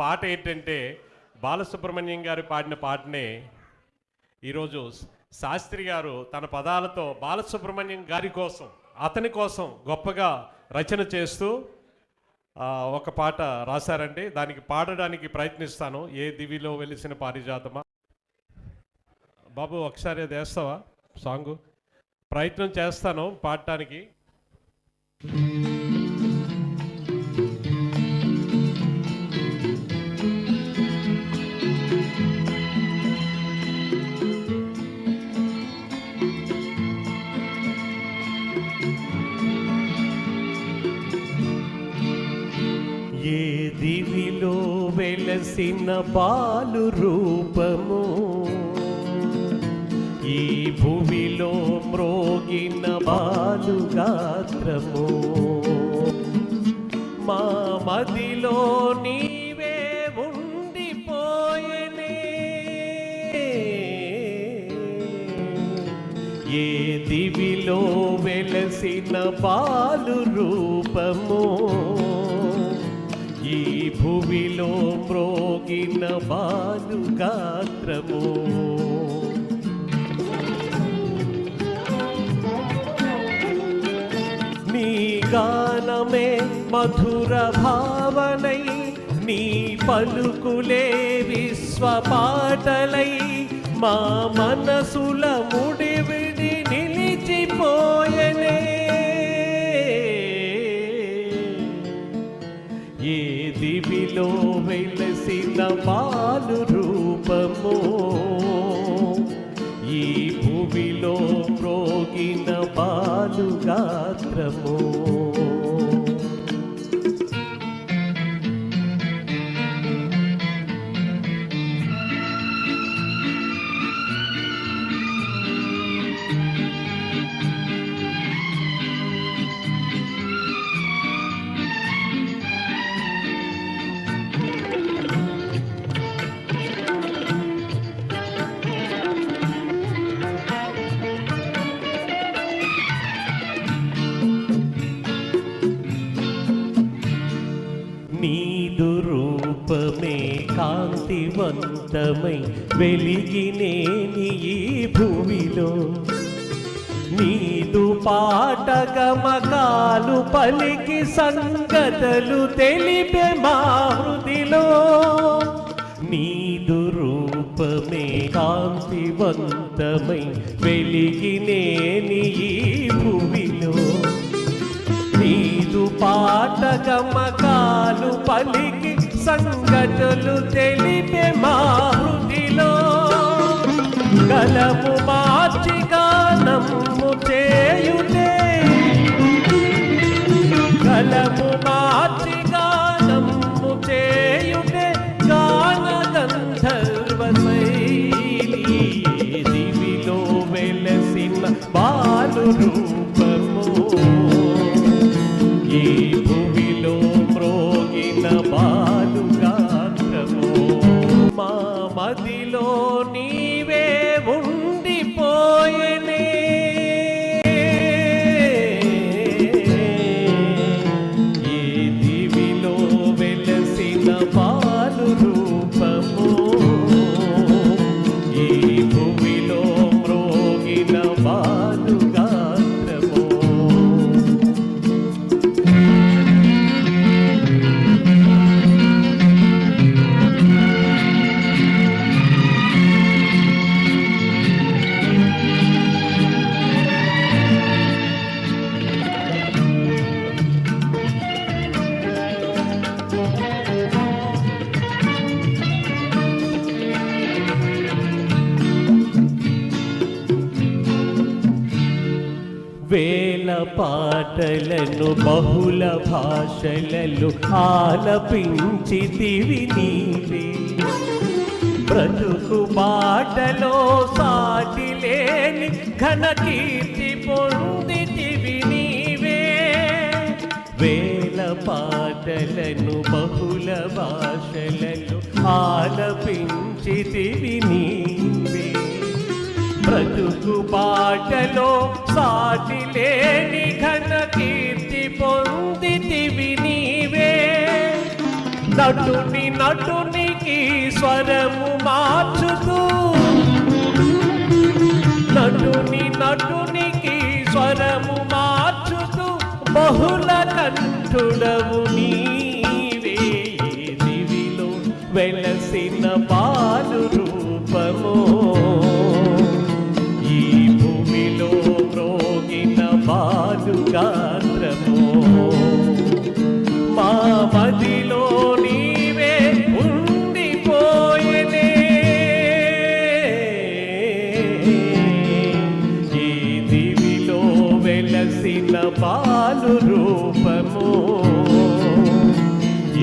పాట ఏంటంటే బాలసుబ్రహ్మణ్యం గారు పాడిన పాటనే ఈరోజు శాస్త్రి గారు తన పదాలతో బాలసుబ్రహ్మణ్యం గారి కోసం అతని కోసం గొప్పగా రచన చేస్తూ ఒక పాట రాశారండి. దానికి పాడడానికి ప్రయత్నిస్తాను. ఏ దివిలో వెలిసిన పారిజాతమా? బాబు ఒకసారి అది వేస్తావా సాంగ్? ప్రయత్నం చేస్తాను పాడటానికి. వెలసిన బాలు రూపము. ఈ భూమిలో మ్రోగిన బాలు గాత్రము. మా మదిలో నీవే ఉండిపోయనే. ఏ దివిలో వెలసిన బాలు రూపము. ఈ భువిలో మ్రోగిన బాలు గాత్రము. నీ గానమే మధుర భావనై నీ పలుకులే విశ్వ పాటలై మా మనసుల ముడివిడ వెలసిన బాలు రూపము. ఈ భూమిలో ప్రోగిన పాలు గాత్రము. రూపమే కాంతివంతమై వెలిగినేని ఈ భూమిలో. నీదు పాట గమకాలు పలికి సంగతలు తెలిపే మా హృదిలో. నీదు రూపమే కాంతివంతమై వెలిగినేని ఈ భూమిలో. నీదు పాట గమకాలు పలికి సంగతులు తెలిపే మా హృదిలో కలము మార్చి గానము చేయుటే. కలము మార్చి గానము చేయుటే గాన గంధర్వ శైలి దివిలో వెలసిన బాలు పాటలను బహుళ భాషలలో ఆలపించితివి నీవే. బ్రతుకు బాటలో సాటి లేని ఘన కీర్తి పొందితివి నీవే. వేల పాటలను బహుళ భాషలలో ఆలపించితివి నీవే బతుకు బాటలో సాటి లేని ఘన కీర్తి పొందితివి నీవే. నటుని నటునికి స్వరము మార్చుతూ నటుని నటునికి స్వరము మార్చుతూ బహుళ కంఠుడవు నీవే. దివిలో వెలసిన బాలు రూపమో మదిలో నీవే ఉండిపోయనే ఈ దివిలో వెలసిన బాలు రూపము.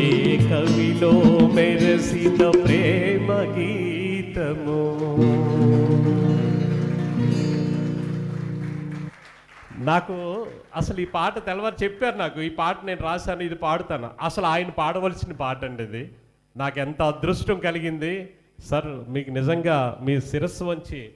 ఏ కవిలో మెరసిన ప్రేమ గీతము. నాకు అసలు ఈ పాట తెల్లవారు చెప్పారు నాకు. ఈ పాట నేను రాశాను ఇది పాడుతాను. అసలు ఆయన పాడవలసిన పాట అండి ఇది. నాకు ఎంత అదృష్టం కలిగింది. సార్ మీకు నిజంగా మీ శిరస్సు వంచి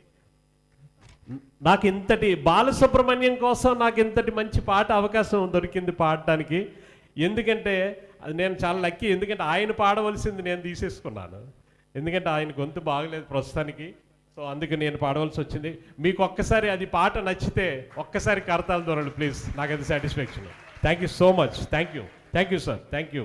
నాకు ఇంతటి బాలసుబ్రహ్మణ్యం కోసం నాకు ఇంతటి మంచి పాట అవకాశం దొరికింది పాడటానికి. ఎందుకంటే అది నేను చాలా లక్కీ. ఎందుకంటే ఆయన పాడవలసింది నేను తీసేసుకున్నాను. ఎందుకంటే ఆయన గొంతు బాగలేదు ప్రస్తుతానికి. సో అందుకు నేను పాడవలసి వచ్చింది. మీకు ఒక్కసారి అది పాట నచ్చితే ఒక్కసారి కరతాలు దొరండి ప్లీజ్ నాకు అది satisfaction thank you so much thank you thank you sir thank you